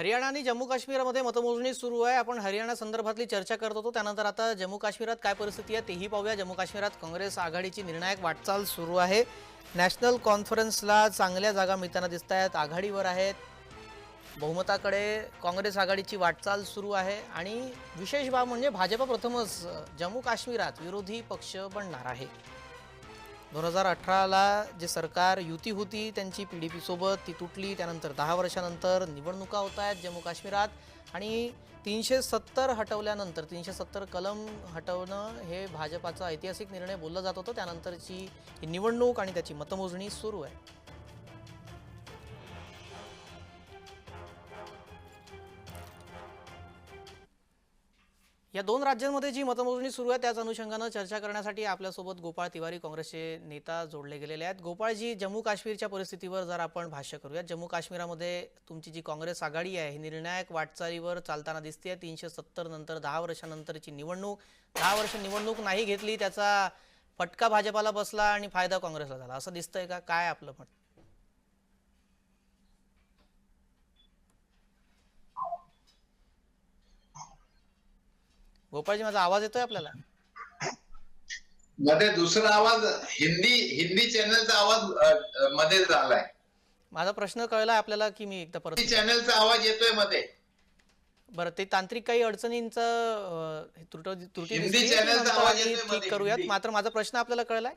हरियाणा आणि जम्मू काश्मीरमध्ये मतमोजणी सुरू आहे. आपण हरियाणा संदर्भातली चर्चा करत होतो. त्यानंतर आता जम्मू काश्मीरात काय परिस्थिती आहे तेही पाहूया. जम्मू काश्मीरात काँग्रेस आघाडीची निर्णायक वाटचाल सुरू आहे. नॅशनल कॉन्फरन्सला चांगल्या जागा मिळताना दिसत आहेत. आघाडीवर आहेत. बहुमताकडे काँग्रेस आघाडीची वाटचाल सुरू आहे. आणि विशेष बाब म्हणजे भाजप प्रथमच जम्मू काश्मीरात विरोधी पक्ष बनणार आहे. दोन हजार अठराला जे सरकार युती होती त्यांची पी डी पीसोबत ती तुटली. त्यानंतर दहा वर्षानंतर निवडणुका होत आहेत जम्मू काश्मीरात. आणि तीनशे सत्तर हटवल्यानंतर तीनशे सत्तर कलम हटवणं हे भाजपाचा ऐतिहासिक निर्णय बोलला जात होतं. त्यानंतरची निवडणूक आणि त्याची मतमोजणी सुरू आहे. या दोन राज्यांमध्ये जी मतमोजणी सुरू आहे त्याच अनुषंगानं चर्चा करण्यासाठी आपल्यासोबत गोपाळ तिवारी काँग्रेसचे नेता जोडले गेलेले आहेत. गोपाळजी जम्मू काश्मीरच्या परिस्थितीवर जर आपण भाष्य करूयात जम्मू काश्मीरामध्ये तुमची जी काँग्रेस आघाडी आहे ही निर्णायक वाटचालीवर चालताना दिसते तीनशे सत्तर नंतर दहा वर्षानंतरची निवडणूक दहा वर्ष निवडणूक नाही घेतली त्याचा फटका भाजपाला बसला आणि फायदा काँग्रेसला झाला. असं दिसतंय का? काय आपलं मत? गोपाळजी माझा आवाज येतोय आपल्याला? मध्ये दुसरा आवाज हिंदी हिंदी चॅनलचा आवाजमध्ये झालाय. माझा प्रश्न कळला आपल्याला की मी एकदा परत हिंदी चॅनलचा आवाज येतोयमध्ये. बरं ते तांत्रिक काही अडचणींचं त्रुट हिंदी चॅनलचा आवाज ठीक करूयात. मात्र माझा प्रश्न आपल्याला कळलाय?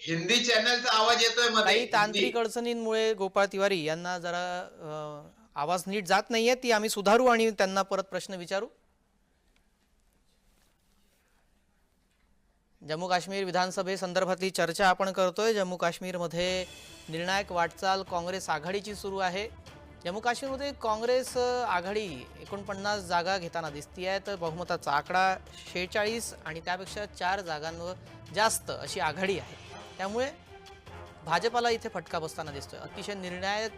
हिंदी चॅनलचा आवाज येतोय काही. तांत्रिक अडचणींमुळे गोपाळ तिवारी यांना जरा आवाज नीट जात नाहीये ती आम्ही सुधारू आणि त्यांना परत प्रश्न विचारू. जम्मू काश्मीर विधानसभेसंदर्भातली चर्चा आपण करतोय. जम्मू काश्मीरमध्ये निर्णायक वाटचाल काँग्रेस आघाडीची सुरू आहे. जम्मू काश्मीरमध्ये काँग्रेस आघाडी एकोणपन्नास जागा घेताना दिसती आहे तर बहुमताचा आकडा शेहेचाळीस आणि त्यापेक्षा चार जागांवर जास्त अशी आघाडी आहे. त्यामुळे भाजपाला इथे फटका बसताना दिसतोय. अतिशय निर्णायक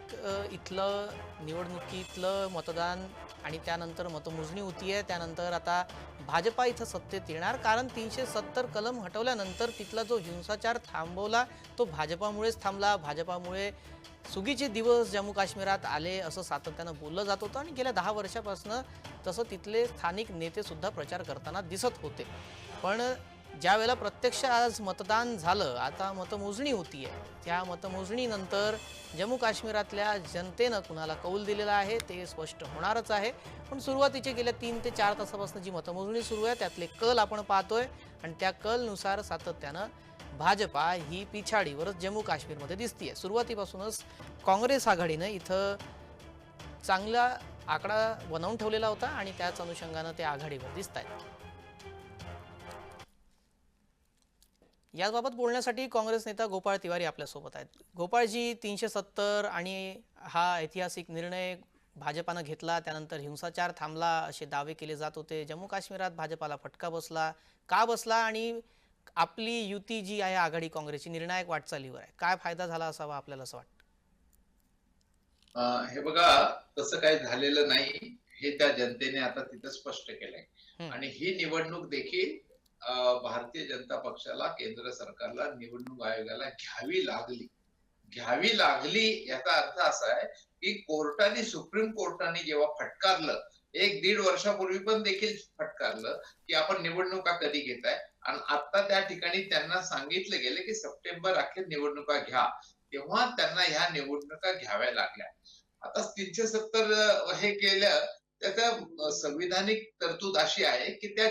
इथलं निवडणुकीतलं मतदान आणि त्यानंतर मतमोजणी होती आहे त्यानंतर आता भाजपा इथं सत्तेत येणार. कारण तीनशे सत्तर कलम हटवल्यानंतर तिथला जो हिंसाचार थांबवला तो भाजपामुळेच थांबला. भाजपामुळे सुगीचे दिवस जम्मू काश्मीरात आले असं सातत्यानं बोललं जात होतं आणि गेल्या दहा वर्षापासनं तसं तिथले स्थानिक नेतेसुद्धा प्रचार करताना दिसत होते. पण ज्या वेळेला प्रत्यक्ष आज मतदान झालं आता मतमोजणी होती आहे त्या मतमोजणीनंतर जम्मू काश्मीरातल्या जनतेनं कुणाला कौल दिलेला आहे ते स्पष्ट होणारच आहे. पण सुरुवातीचे गेल्या तीन ते चार तासापासून जी मतमोजणी सुरू आहे त्यातले कल आपण पाहतोय आणि त्या कलनुसार सातत्यानं भाजपा ही पिछाडीवरच जम्मू काश्मीरमध्ये दिसतीय. सुरुवातीपासूनच काँग्रेस आघाडीनं इथं चांगला आकडा बनवून ठेवलेला होता आणि त्याच अनुषंगानं ते आघाडीवर दिसत आहेत याबाबत बोलण्यासाठी काँग्रेस नेता गोपाळ तिवारी आपल्यासोबत आहेत. गोपाळजी तीनशे सत्तर आणि हा ऐतिहासिक निर्णय भाजपानं घेतला त्यानंतर हिंसाचार थांबला असे दावे केले जात होते. जम्मू काश्मीरात भाजपाला फटका बसला का बसला आणि आपली युती जी आहे आघाडी काँग्रेसची निर्णायक वाटचालीवर आहे. काय फायदा झाला असावा आपल्याला असं वाटतं? हे बघा तसं काही झालेलं नाही. हे त्या जनतेने आता तिथं स्पष्ट केलंय. आणि ही निवडणूक देखील भारतीय जनता पक्षाला केंद्र सरकारला निवडणूक आयोगाला घ्यावी लागली. घ्यावी लागली याचा अर्थ असा आहे की कोर्टाने सुप्रीम कोर्टाने जेव्हा फटकारलं एक दीड वर्षापूर्वी पण देखील फटकारलं की आपण निवडणुका कधी घेताय? आणि आता त्या ठिकाणी त्यांना सांगितलं गेलं की सप्टेंबर अखेर निवडणुका घ्या. तेव्हा त्यांना ह्या निवडणुका घ्याव्या लागल्या. आता तीनशे सत्तर हे केलं त्याचा संविधानिक तरतूद अशी आहे की त्या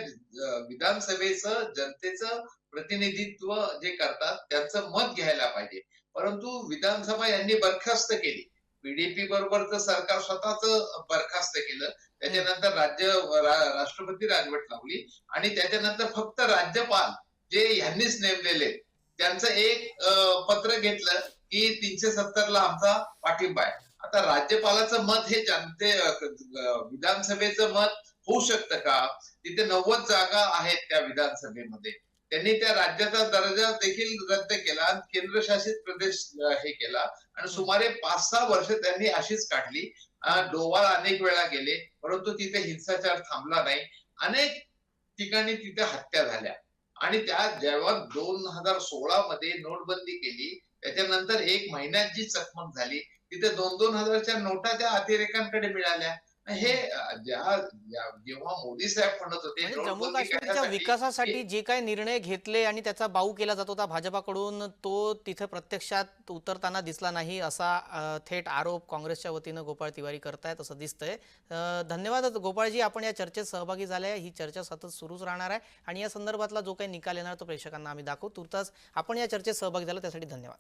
विधानसभेचं जनतेचं प्रतिनिधित्व जे करतात त्यांचं मत घ्यायला पाहिजे. परंतु विधानसभा यांनी बरखास्त केली. पीडीपी बरोबरचं सरकार स्वतःच बरखास्त केलं त्याच्यानंतर राज्य राष्ट्रपती राजवट लावली आणि त्याच्यानंतर फक्त राज्यपाल जे यांनीच नेमलेले त्यांचं एक पत्र घेतलं की तीनशे सत्तर ला आमचा पाठिंबा आहे. आता राज्यपालाचं मत हे जनते विधानसभेचं मत होऊ शकतं का? तिथे नव्वद जागा आहेत त्या विधानसभेमध्ये. त्यांनी त्या राज्याचा दर्जा देखील रद्द केला आणि केंद्रशासित प्रदेश हे केला. आणि सुमारे पाच सहा वर्ष त्यांनी अशीच काढली. अ, डोवाळ अनेक वेळा गेले परंतु तिथे हिंसाचार थांबला नाही. अनेक ठिकाणी तिथे हत्या झाल्या. आणि त्या जेव्हा दोन हजार सोळा मध्ये नोटबंदी केली त्याच्यानंतर एक महिन्यात जी चकमक झाली तिथे दोन दोन हजारच्या नोटा त्या अतिरेकांकडे मिळाल्या. हे जेव्हा मोदी साहेब म्हणत होते म्हणजे? विकासासाठी जे काही निर्णय घेतले आणि त्याचा बाऊ केला जात होता भाजपाकडून तो तिथे प्रत्यक्षात उतरताना दिसला नाही असा थेट आरोप काँग्रेसच्या वतीनं गोपाळ तिवारी करतायत असं दिसतंय. धन्यवाद गोपाळजी आपण या चर्चेत सहभागी झाले. ही चर्चा सतत सुरूच राहणार आहे. आणि या संदर्भातला जो काही निकाल येणार तो प्रेक्षकांना आम्ही दाखवू. तुर्तास आपण या चर्चेत सहभागी झाला. त्यासाठी धन्यवाद.